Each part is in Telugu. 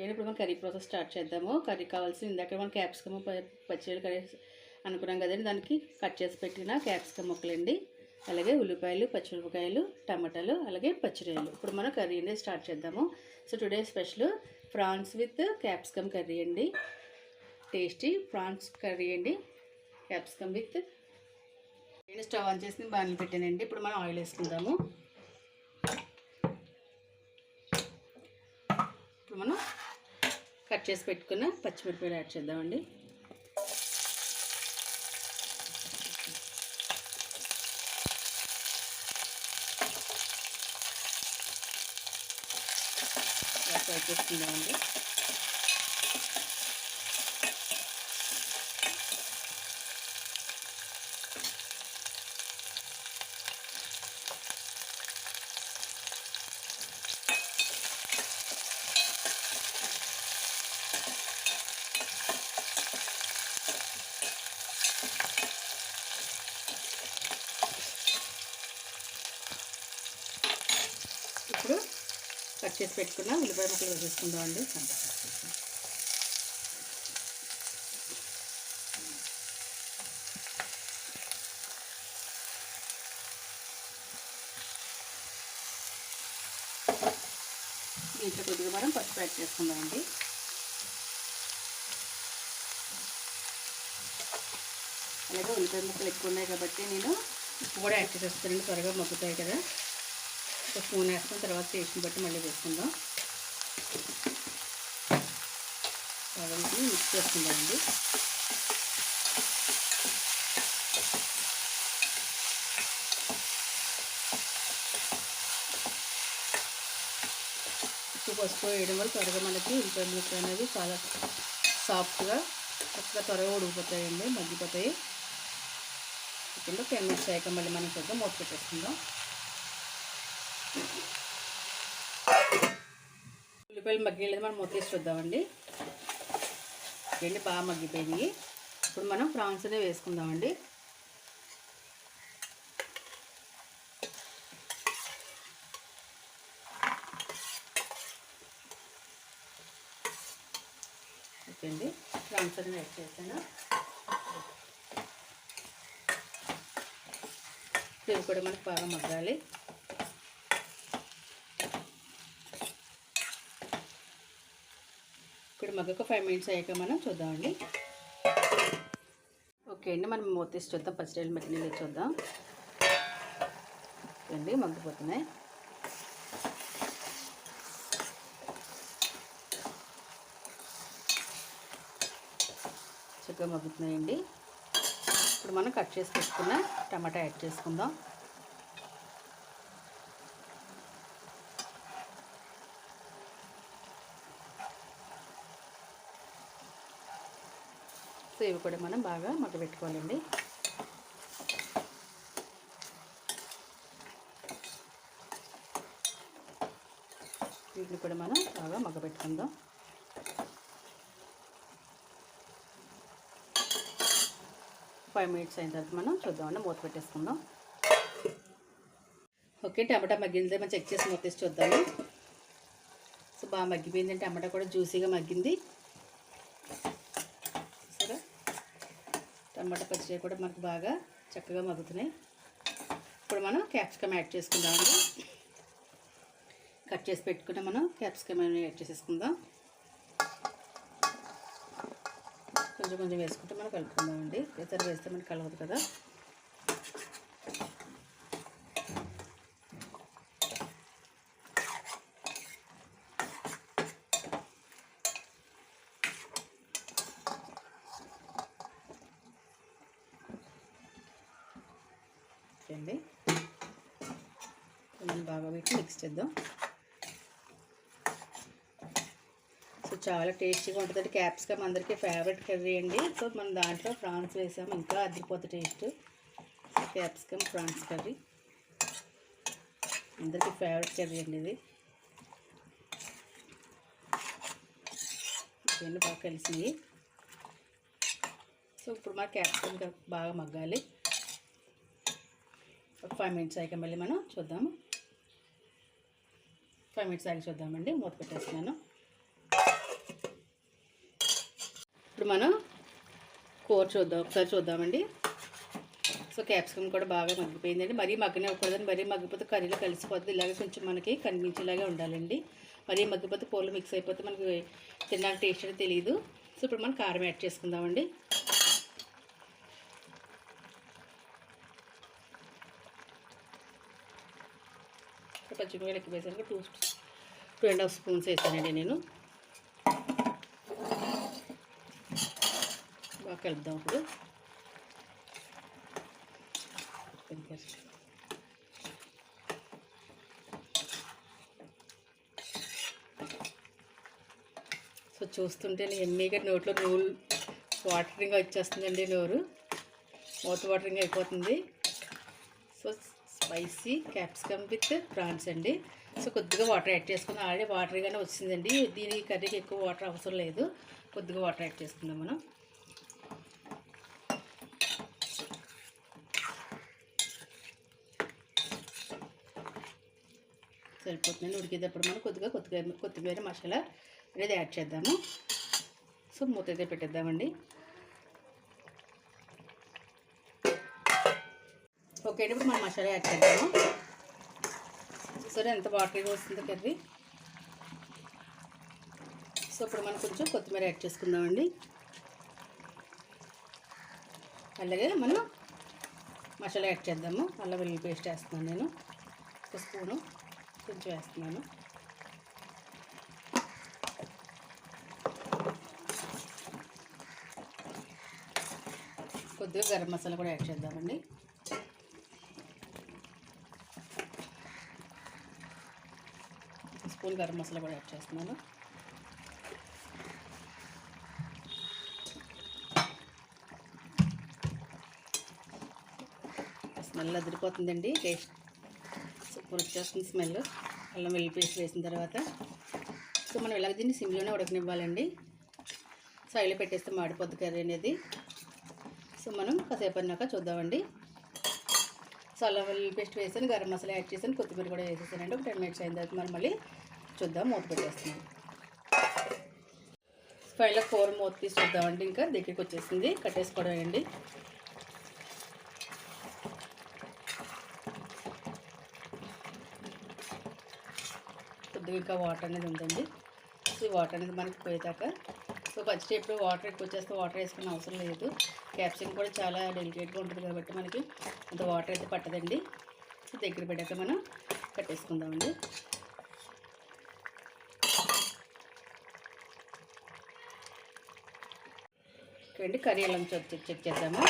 ఓకే ఇప్పుడు మనం కర్రీ ప్రాసెస్ స్టార్ట్ చేద్దాము. కర్రీ కావాల్సిన ఇందాక మనం క్యాప్సికమ్ పచ్చిరొయ్యలు కర్రీ అనుకున్నాం కదండి దానికి కట్ చేసి పెట్టిన క్యాప్సికమ్ ముక్కలండి. అలాగే ఉల్లిపాయలు పచ్చిమిరపకాయలు టమాటాలు అలాగే పచ్చిరాయలు ఇప్పుడు మనం కర్రీ అనేది స్టార్ట్ చేద్దాము. So today special prawns with capsicum curry అండి. టేస్టీ ప్రాన్స్ కర్రీ అండి. క్యాప్సికమ్ విత్ నేను స్టవ్ ఆన్ చేసి బాణలు పెట్టానండి. ఇప్పుడు మనం ఆయిల్ వేసుకుందాము. ఇప్పుడు మనం కట్ చేసి పెట్టుకున్న పచ్చిమిరపకాయలు యాడ్ చేద్దామండి. ఫ్రై చేసుకుందామండి ఇప్పుడు కట్ చేసి పెట్టుకున్న ఉల్లిపాయ ముక్కలు వేసేసుకుందాం అండి. దీంట్లో కొద్దిగా మనం పసుపు యాడ్ చేసుకుందామండి అలాగే ఉల్లిపాయ ముక్కలు ఎక్కువ ఉన్నాయి కాబట్టి నేను ఉప్పు కూడా యాడ్ చేసేస్తానండి త్వరగా మగ్గుతాయి కదా. ఒక స్పూన్ వేసుకున్న తర్వాత టేస్ట్ని బట్టి మళ్ళీ వేసుకుందాం. బాగా మిక్స్ చేసుకుందామండి ఉప్పు పసుపు వేయడం వల్ల త్వరగా మనకి ఉల్లిపాయ ముక్క అనేవి చాలా సాఫ్ట్గా చక్కగా త్వరగా ఉడికిపోతాయండి మగ్గిపోతాయి. ఇప్పుడు టెన్ మినిట్స్ అయ్యాక మళ్ళీ మనం కొద్దిగా మూత పెట్టేసుకుందాం. ఉల్లిపాయలు మగ్గిలేదు మనం మూత తీసి చూద్దామండి. ఎండి బాగా మగ్గిపోయినాయి. ఇప్పుడు మనం ప్రాన్స్ అనేవి వేసుకుందామండి. ఓకే అండి ప్రాన్స్ అనేవి యాడ్ చేశాను. ఇవి కూడా మనకు బాగా మగ్గాలి. మగ్గక ఫైవ్ మినిట్స్ అయ్యాక మనం చూద్దామండి. ఓకే అండి మనం మూత తీసి చూద్దాం. పచ్చిరొయ్యలు మగ్గినీళ్ళు చూద్దాం. ఓకే అండి మగ్గిపోతున్నాయి చక్కగా మగ్గుతున్నాయండి ఇప్పుడు మనం కట్ చేసి పెట్టుకున్న టమాటా యాడ్ చేసుకుందాం. ఇవి కూడా మనం బాగా మగ్గబెట్టుకోవాలండి. వీటిని కూడా మనం బాగా మగ్గబెట్టుకుందాం. ఫైవ్ మినిట్స్ అయిన తర్వాత మనం చూద్దామండి మూత పెట్టేసుకుందాం. ఓకే టమాటా మగ్గింది మనం చెక్ చేసి మూత చూద్దాము. సో బాగా మగ్గిపోయిందంటే టమాటా కూడా జ్యూసీగా మగ్గింది సరే టమాటా పచ్చిడి కూడా మనకు బాగా చక్కగా మగ్గుతున్నాయి. ఇప్పుడు మనం క్యాప్సికమ్ యాడ్ చేసుకుందామండి. కట్ చేసి పెట్టుకుంటే మనం క్యాప్సికమ్ యాడ్ చేసేసుకుందాం. కొంచెం కొంచెం వేసుకుంటే మనం కలుపుకుందామండి. ఇతర వేస్తే మనకి కలవదు కదా. ఓకే అండి కొంచెం బాగా పెట్టి మిక్స్ చేద్దాం. సో చాలా టేస్టీగా ఉంటుంది క్యాప్సికమ్ అందరికీ ఫేవరెట్ కర్రీ అండి. సో మనం దాంట్లో ప్రాన్స్ వేసాము ఇంకా అదిరిపోతుంది టేస్ట్ క్యాప్సికమ్ ప్రాన్స్ కర్రీ. అందరికీ ఫేవరెట్ కర్రీ అండి ఇది. ఇవన్నీ బాగా కలిసినాయి. సో ఇప్పుడు మా క్యాప్సికమ్ బాగా మగ్గాలి. ఒక ఫైవ్ మినిట్స్ అయ్యాక మళ్ళీ మనం చూద్దాము. ఫైవ్ మినిట్స్ ఆగి చూద్దామండి మూత పెట్టేస్తున్నాను. ఇప్పుడు మనం కూర చూద్దాం ఒకసారి చూద్దామండి. సో క్యాప్సికమ్ కూడా బాగా మగ్గిపోయిందండి. మరీ మగ్గనివ్వకూడదని మరీ మగ్గిపోతే కర్రీలో కలిసిపోతుంది. ఇలాగే కొంచెం మనకి కనిపించేలాగే ఉండాలండి. మరీ మగ్గిపోతే కూరలు మిక్స్ అయిపోతే మనకి తినడానికి టేస్ట్ అనేది తెలియదు సో ఇప్పుడు మనం కారం యాడ్ చేసుకుందామండి. పచ్చిమిరపకాయలు ఎక్కువ వేసాను two two and half spoons వేసానండి నేను. బాగా కలుపుదాం ఇప్పుడు. సో చూస్తుంటే ఎమ్మీగా నోట్లో నూలు వాటరింగ్ వచ్చేస్తుందండి నోరు. మౌత్ వాటరింగ్ అయిపోతుంది. So spicy capsicum with prawns అండి. సో కొద్దిగా వాటర్ యాడ్ చేసుకుందాం. ఆల్రెడీ వాటర్గానే వచ్చిందండి. దీని కర్రీకి ఎక్కువ వాటర్ అవసరం లేదు. కొద్దిగా వాటర్ యాడ్ చేసుకుందాం మనం. సరిపోతుందండి. ఉడికేటప్పుడు మనం కొద్దిగా కొద్దిగా కొత్తిమీర మసాలా అనేది యాడ్ చేద్దాము. సో మూత అయితే పెట్టేద్దామండి. ఓకే అండి ఇప్పుడు మనం మసాలా యాడ్ చేద్దాము. సరే ఎంత వాటర్గా వస్తుందో కర్రీ. సో ఇప్పుడు మనం కొంచెం కొత్తిమీర యాడ్ చేసుకుందామండి. అలాగే మనం మసాలా యాడ్ చేద్దాము. అల్లం వెల్లుల్లి పేస్ట్ వేస్తున్నాను నేను. ఒక స్పూను కొంచెం వేస్తున్నాను. కొద్దిగా గరం మసాలా కూడా యాడ్ చేద్దామండి. స్పూన్ గరం మసాలా కూడా యాడ్ చేస్తున్నాను. స్మెల్ అదిరిపోతుందండి టేస్ట్ సూపర్ వచ్చేస్తుంది స్మెల్. అల్లం వెల్లి పేస్ట్ వేసిన తర్వాత సో మనం ఇలాగ దీన్ని సిమ్లోనే ఉడకనివ్వాలండి. సైడ్లో పెట్టేస్తే మాడిపోద్ది కర్రీ అనేది. సో మనం కాసేపు అన్నాక చూద్దామండి. సో అల్లం వెల్లి పేస్ట్ వేసాను గరం మసాలా యాడ్ చేసాను కొత్తిమీర కూడా వేసేసానండి. ఒక టెన్ మినిట్స్ అయిన తర్వాత మనం మళ్ళీ చూద్దాం మూత పెట్టేస్తున్నాం. ఫైవ్లో కూర మూత తీసి చూద్దామండి ఇంకా. దగ్గరికి వచ్చేసింది. కట్టేసుకోవడం అండి కొద్దిగా ఇంకా వాటర్ అనేది ఉందండి. సో ఈ వాటర్ అనేది మనకి పోయేదాకా. సో ఫస్ట్ ఎప్పుడు వాటర్ ఎక్కువ వచ్చేస్తే వాటర్ వేసుకునే అవసరం లేదు. క్యాప్సికం కూడా చాలా డెలికేట్గా ఉంటుంది కాబట్టి మనకి అంత వాటర్ అయితే పట్టదండి. సో దగ్గర పెట్టాక మనం. కట్టేసుకుందామండి. రెండు కర్రీ ఎలా చెక్ చెక్ చేద్దాము.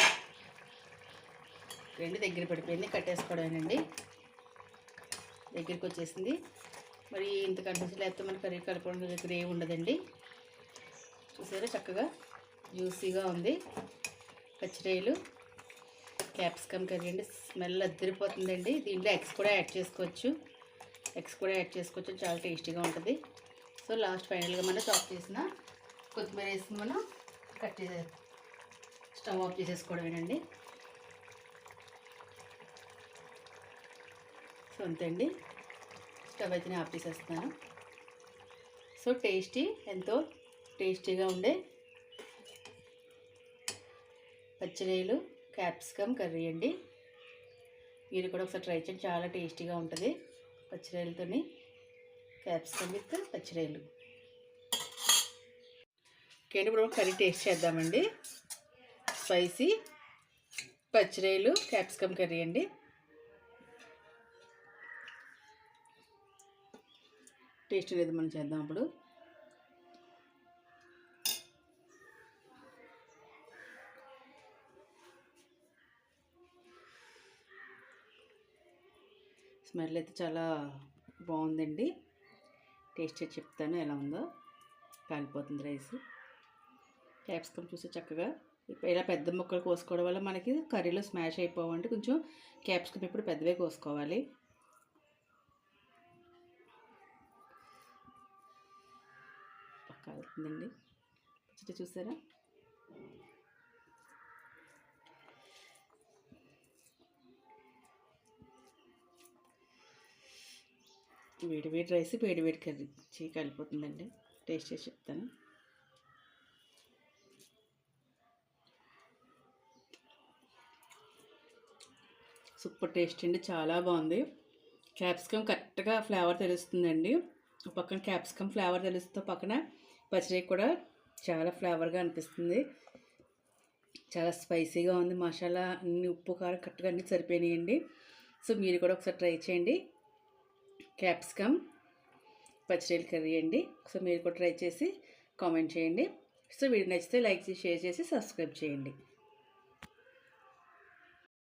రెండు దగ్గర పడిపోయింది కట్టేసుకోవడమేనండి. దగ్గరికి వచ్చేసింది. మరి ఇంత కన్సిస్టెన్సీ లేకపోతే మన కర్రీ కలపడం గ్రేవీ ఉండదండి. చూసారా చక్కగా జ్యూసీగా ఉంది. పచ్చిరాయలు క్యాప్సికమ్ కర్రీ అండి. స్మెల్ అద్దరిపోతుందండి. దీంట్లో ఎగ్స్ కూడా యాడ్ చేసుకోవచ్చు. ఎగ్స్ కూడా యాడ్ చేసుకోవచ్చు. చాలా టేస్టీగా ఉంటుంది. సో లాస్ట్ ఫైనల్గా మనం చాప్ చేసిన కొత్తిమీర వేసి మనం కట్ చేసే స్టవ్ ఆఫ్ చేసేసుకోవడమేనండి. సో అంతే అండి స్టవ్ అయితే ఆఫ్ చేసేస్తున్నాను. సో టేస్టీ ఎంతో టేస్టీగా ఉండే పచ్చిరేలు క్యాప్సికమ్ కర్రీ అండి. మీరు కూడా ఒకసారి ట్రై చేయండి. చాలా టేస్టీగా ఉంటుంది పచ్చిరొయ్యలతోని క్యాప్సికమ్ విత్ పచ్చిరేలు ఓకే ఇప్పుడు కర్రీ టేస్ట్ చేద్దామండి. స్పైసీ పచ్చిరాయలు క్యాప్సికమ్ కర్రీ అండి. టేస్ట్ అనేది మనం చేద్దాం అప్పుడు స్మెల్ అయితే చాలా బాగుందండి. టేస్ట్ చెప్తాను ఎలా ఉందో. కాలిపోతుంది రైస్. క్యాప్సికమ్ చూసి చక్కగా ఇలా పెద్ద ముక్కలు కోసుకోవడం వల్ల మనకి కర్రీలో స్మాష్ అయిపోవండి. కొంచెం క్యాప్సికమ్ ఇప్పుడు పెద్దవే కోసుకోవాలి. కాలుతుందండి పచ్చడి చూసారా? వేడి వేడి రైస్ వేడి వేడి కర్రీ. చీ కలిపోతుందండి. టేస్ట్ చేసి చెప్తాను. సూపర్ టేస్ట్ అండి చాలా బాగుంది. క్యాప్సికమ్ కరెక్ట్గా ఫ్లేవర్ తెలుస్తుందండి. పక్కన క్యాప్సికమ్ ఫ్లేవర్ తెలుస్తూ పక్కన పచ్చడి కూడా చాలా ఫ్లేవర్గా అనిపిస్తుంది. చాలా స్పైసీగా ఉంది మసాలా అన్ని ఉప్పు కారం కరెక్ట్గా అన్నీ సరిపోయినాయండి. సో మీరు కూడా ఒకసారి ట్రై చేయండి. క్యాప్సికమ్ పచ్చిరొయ్యల కర్రీ అండి. సో మీరు కూడా ట్రై చేసి కామెంట్ చేయండి. సో వీడియో నచ్చితే లైక్ చేసి షేర్ చేసి సబ్స్క్రైబ్ చేయండి.